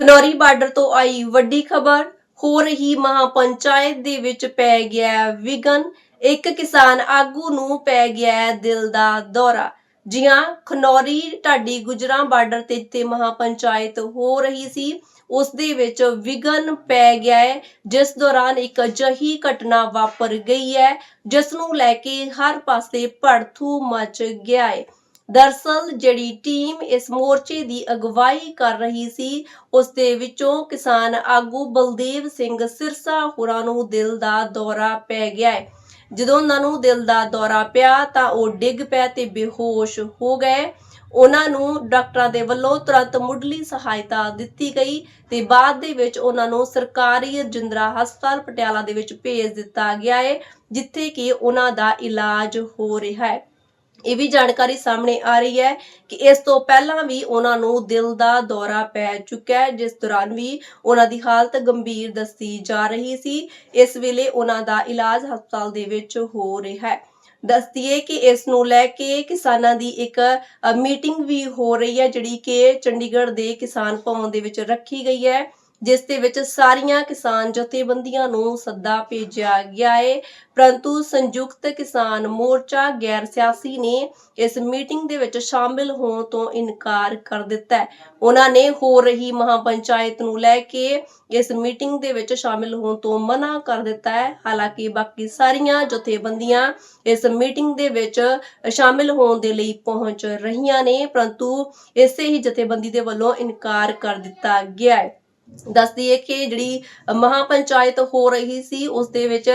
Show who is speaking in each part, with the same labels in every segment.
Speaker 1: Khanauri border ਤੋਂ ਆਈ ਵੱਡੀ ਖਬਰ, ਹੋ ਰਹੀ ਮਹਾਪੰਚਾਇਤ ਦੇ ਵਿੱਚ ਪੈ ਗਿਆ ਹੈ ਵਿਗਨ ਇੱਕ ਕਿਸਾਨ ਆਗੂ ਨੂੰ ਪੈ ਗਿਆ ਦਿਲ ਦਾ ਦੌਰਾ। ਜੀ ਹਾਂ ਖਨੌਰੀ ਢਾਡੀ ਗੁਜਰਾਂ ਬਾਰਡਰ ਤੇ ਜਿੱਥੇ ਮਹਾਪੰਚਾਇਤ ਹੋ ਰਹੀ ਸੀ, ਉਸ ਦੇ ਵਿੱਚ ਵਿਗਨ ਪੈ ਗਿਆ ਹੈ। ਜਿਸ ਦੌਰਾਨ ਇੱਕ ਅਜਿਹੀ ਘਟਨਾ ਵਾਪਰ ਗਈ ਹੈ, ਜਿਸ ਨੂੰ ਲੈ ਕੇ ਹਰ ਪਾਸੇ ਭੜਥੂ ਮਚ ਗਿਆ ਹੈ। ਦਰਸਲ ਜਿਹੜੀ ਟੀਮ ਇਸ ਮੋਰਚੇ ਦੀ ਅਗਵਾਈ ਕਰ ਰਹੀ ਸੀ, ਉਸ ਦੇ ਵਿੱਚੋਂ ਕਿਸਾਨ ਆਗੂ ਬਲਦੇਵ ਸਿੰਘ ਸਿਰਸਾ ਹੋਰਾਂ ਨੂੰ ਦਿਲ ਦਾ ਦੌਰਾ ਪੈ ਗਿਆ ਹੈ। ਜਦੋਂ ਉਹਨਾਂ ਨੂੰ ਦਿਲ ਦਾ ਦੌਰਾ ਪਿਆ ਤਾਂ ਉਹ ਡਿੱਗ ਪਏ ਤੇ ਬੇਹੋਸ਼ ਹੋ ਗਏ। ਉਹਨਾਂ ਨੂੰ ਡਾਕਟਰਾਂ ਦੇ ਵੱਲੋਂ ਤੁਰੰਤ ਮੁੱਢਲੀ ਸਹਾਇਤਾ ਦਿੱਤੀ ਗਈ ਤੇ ਬਾਅਦ ਦੇ ਵਿੱਚ ਉਹਨਾਂ ਨੂੰ ਸਰਕਾਰੀ ਰਜਿੰਦਰਾ ਹਸਪਤਾਲ ਪਟਿਆਲਾ ਦੇ ਵਿੱਚ ਭੇਜ ਦਿੱਤਾ ਗਿਆ ਹੈ, ਜਿੱਥੇ ਕਿ ਉਹਨਾਂ ਦਾ ਇਲਾਜ ਹੋ ਰਿਹਾ ਹੈ। ਇਹ ਵੀ ਜਾਣਕਾਰੀ ਸਾਹਮਣੇ ਆ ਰਹੀ ਹੈ ਕਿ ਇਸ ਤੋਂ ਪਹਿਲਾਂ ਵੀ ਉਹਨਾਂ ਨੂੰ ਦਿਲ ਦਾ ਦੌਰਾ ਪੈ ਚੁੱਕਾ ਹੈ, ਜਿਸ ਦੌਰਾਨ ਵੀ ਉਹਨਾਂ ਦੀ ਹਾਲਤ ਗੰਭੀਰ ਦੱਸੀ ਜਾ ਰਹੀ ਸੀ। ਇਸ ਵੇਲੇ ਉਹਨਾਂ ਦਾ ਇਲਾਜ ਹਸਪਤਾਲ ਦੇ ਵਿੱਚ ਹੋ ਰਿਹਾ ਹੈ। ਦੱਸਦੀਏ ਕਿ ਇਸ ਨੂੰ ਲੈ ਕੇ ਕਿਸਾਨਾਂ ਦੀ ਇੱਕ ਮੀਟਿੰਗ ਵੀ ਹੋ ਰਹੀ ਹੈ, ਜਿਹੜੀ ਕਿ ਚੰਡੀਗੜ੍ਹ ਦੇ ਕਿਸਾਨ ਭਵਨ ਦੇ ਵਿੱਚ ਰੱਖੀ ਗਈ ਹੈ। ਜਿਸ ਦੇ ਵਿੱਚ ਸਾਰੀਆਂ ਕਿਸਾਨ ਜਥੇਬੰਦੀਆਂ ਨੂੰ ਸੱਦਾ ਭੇਜਿਆ ਗਿਆ ਹੈ ਪਰੰਤੂ ਸੰਯੁਕਤ ਕਿਸਾਨ ਮੋਰਚਾ ਗੈਰ ਸਿਆਸੀ ਨੇ ਇਸ ਮੀਟਿੰਗ ਦੇ ਵਿੱਚ ਸ਼ਾਮਿਲ ਹੋਣ ਤੋਂ ਇਨਕਾਰ ਕਰ ਦਿੱਤਾ ਹੈ। ਉਹਨਾਂ ਨੇ ਹੋ ਰਹੀ ਮਹਾਪੰਚਾਇਤ ਨੂੰ ਲੈ ਕੇ ਇਸ ਮੀਟਿੰਗ ਦੇ ਵਿੱਚ ਸ਼ਾਮਿਲ ਹੋਣ ਤੋਂ ਮਨਾ ਕਰ ਦਿੱਤਾ ਹੈ। ਹਾਲਾਂਕਿ ਬਾਕੀ ਸਾਰੀਆਂ ਜਥੇਬੰਦੀਆਂ ਇਸ ਮੀਟਿੰਗ ਦੇ ਵਿੱਚ ਸ਼ਾਮਿਲ ਹੋਣ ਦੇ ਲਈ ਪਹੁੰਚ ਰਹੀਆਂ ਨੇ, ਪਰੰਤੂ ਇਸੇ ਹੀ ਜਥੇਬੰਦੀ ਦੇ ਵੱਲੋਂ ਇਨਕਾਰ ਕਰ ਦਿੱਤਾ ਗਿਆ ਹੈ। ਦੱਸਦੀ ਹੈ ਕਿ ਜਿਹੜੀ ਮਹਾਪੰਚਾਇਤ ਹੋ ਰਹੀ ਸੀ, ਉਸ ਦੇ ਵਿੱਚ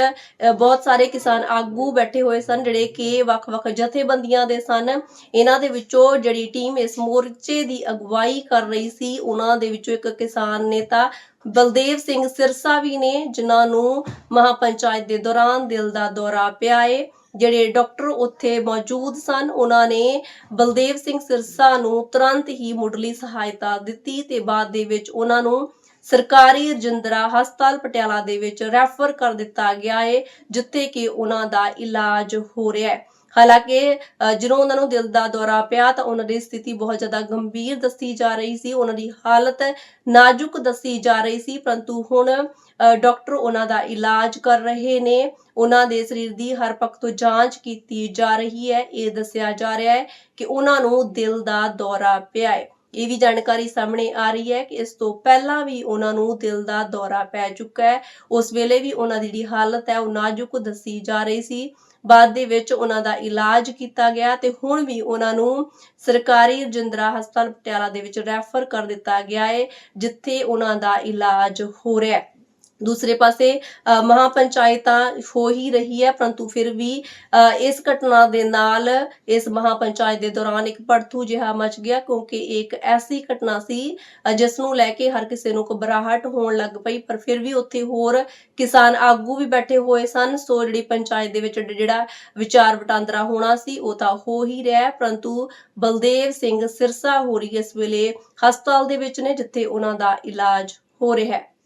Speaker 1: ਬਹੁਤ ਸਾਰੇ ਕਿਸਾਨ ਆਗੂ ਬੈਠੇ ਹੋਏ ਸਨ, ਜਿਹੜੇ ਕਿ ਵੱਖ-ਵੱਖ ਜਥੇਬੰਦੀਆਂ ਦੇ ਸਨ। ਇਹਨਾਂ ਦੇ ਵਿੱਚੋਂ ਜਿਹੜੀ ਟੀਮ ਇਸ ਮੋਰਚੇ ਦੀ ਅਗਵਾਈ ਕਰ ਰਹੀ ਸੀ, ਉਹਨਾਂ ਦੇ ਵਿੱਚੋਂ ਇੱਕ ਕਿਸਾਨ ਨੇਤਾ ਬਲਦੇਵ ਸਿੰਘ ਸਿਰਸਾ ਵੀ ਨੇ, ਜਿਨ੍ਹਾਂ ਨੂੰ ਮਹਾਪੰਚਾਇਤ ਦੇ ਦੌਰਾਨ ਦਿਲ ਦਾ ਦੌਰਾ ਪਿਆ ਏ। ਜਿਹੜੇ ਡਾਕਟਰ ਉੱਥੇ ਮੌਜੂਦ ਸਨ, ਉਹਨਾਂ ਨੇ ਬਲਦੇਵ ਸਿੰਘ ਸਿਰਸਾ ਨੂੰ ਤੁਰੰਤ ਹੀ ਮੁੱਢਲੀ ਸਹਾਇਤਾ ਦਿੱਤੀ ਤੇ ਬਾਅਦ ਦੇ ਵਿੱਚ ਉਹਨਾਂ ਨੂੰ ਸਰਕਾਰੀ ਰਜਿੰਦਰਾ ਹਸਪਤਾਲ ਪਟਿਆਲਾ ਦੇ ਵਿੱਚ ਰੈਫਰ ਕਰ ਦਿੱਤਾ ਗਿਆ ਹੈ ਜਿੱਥੇ ਕਿ ਉਹਨਾਂ ਦਾ ਇਲਾਜ ਹੋ ਰਿਹਾ ਹੈ। ਹਾਲਾਂਕਿ ਜਦੋਂ ਉਹਨਾਂ ਨੂੰ ਦਿਲ ਦਾ ਦੌਰਾ ਪਿਆ ਤਾਂ ਉਹਨਾਂ ਦੀ ਸਥਿਤੀ ਬਹੁਤ ਜ਼ਿਆਦਾ ਗੰਭੀਰ ਦੱਸੀ ਜਾ ਰਹੀ ਸੀ। ਉਹਨਾਂ ਦੀ ਹਾਲਤ ਨਾਜ਼ੁਕ ਦੱਸੀ ਜਾ ਰਹੀ ਸੀ, ਪਰੰਤੂ ਹੁਣ ਡਾਕਟਰ ਉਹਨਾਂ ਦਾ ਇਲਾਜ ਕਰ ਰਹੇ ਨੇ। ਉਹਨਾਂ ਦੇ ਸਰੀਰ ਦੀ ਹਰ ਪੱਖ ਤੋਂ ਜਾਂਚ ਕੀਤੀ ਜਾ ਰਹੀ ਹੈ। ਇਹ ਦੱਸਿਆ ਜਾ ਰਿਹਾ ਹੈ ਕਿ ਉਹਨਾਂ ਨੂੰ ਦਿਲ ਦਾ ਦੌਰਾ ਪਿਆ ਹੈ। ਇਹ ਵੀ ਜਾਣਕਾਰੀ ਸਾਹਮਣੇ ਆ ਰਹੀ ਹੈ ਕਿ ਇਸ ਤੋਂ ਪਹਿਲਾਂ ਵੀ ਉਹਨਾਂ ਨੂੰ ਦਿਲ ਦਾ ਦੌਰਾ ਪੈ ਚੁੱਕਾ ਹੈ। ਉਸ ਵੇਲੇ ਵੀ ਉਹਨਾਂ ਦੀ ਜਿਹੜੀ ਹਾਲਤ ਹੈ, ਉਹ ਨਾਜ਼ੁਕ ਦੱਸੀ ਜਾ ਰਹੀ ਸੀ। ਬਾਅਦ ਦੇ ਵਿੱਚ ਉਹਨਾਂ ਦਾ ਇਲਾਜ ਕੀਤਾ ਗਿਆ ਤੇ ਹੁਣ ਵੀ ਉਹਨਾਂ ਨੂੰ ਸਰਕਾਰੀ ਰਜਿੰਦਰਾ ਹਸਪਤਾਲ ਪਟਿਆਲਾ ਦੇ ਵਿੱਚ ਰੈਫਰ ਕਰ ਦਿੱਤਾ ਗਿਆ ਹੈ, ਜਿੱਥੇ ਉਹਨਾਂ ਦਾ ਇਲਾਜ ਹੋ ਰਿਹਾ ਹੈ। ਦੂਸਰੇ ਪਾਸੇ ਅ, ਮਹਾਪੰਚਾਇਤਾਂ ਹੋ ਹੀ ਰਹੀ ਹੈ ਪਰੰਤੂ ਫਿਰ ਵੀ ਅ, ਇਸ ਘਟਨਾ ਦੇ ਨਾਲ ਇਸ ਮਹਾਪੰਚਾਇਤ ਦੇ ਦੌਰਾਨ ਇੱਕ ਭੜਥੂ ਜਿਹਾ ਮਚ ਗਿਆ ਕਿਉਂਕਿ ਇੱਕ ਐਸੀ ਘਟਨਾ ਸੀ ਜਿਸ ਨੂੰ ਲੈ ਕੇ ਹਰ ਕਿਸੇ ਨੂੰ ਘਬਰਾਹਟ ਹੋਣ ਲੱਗ ਪਈ ਪਰ ਫਿਰ ਵੀ ਉੱਥੇ ਹੋਰ ਕਿਸਾਨ ਆਗੂ ਵੀ ਬੈਠੇ ਹੋਏ ਸਨ ਸੋ ਜਿਹੜੀ ਪੰਚਾਇਤ ਦੇ ਵਿੱਚ ਜਿਹੜਾ ਵਿਚਾਰ ਵਟਾਂਦਰਾ ਹੋਣਾ ਸੀ ਉਹ ਤਾਂ ਹੋ ਹੀ ਰਿਹਾ ਪਰੰਤੂ ਬਲਦੇਵ ਸਿੰਘ ਸਿਰਸਾ ਹੋ ਰਹੀ ਇਸ ਵੇਲੇ ਹਸਪਤਾਲ ਦੇ ਵਿੱਚ ਨੇ ਜਿੱਥੇ ਉਹਨਾਂ ਦਾ ਇਲਾਜ ਹੋ ਰਿਹਾ ਹੈ।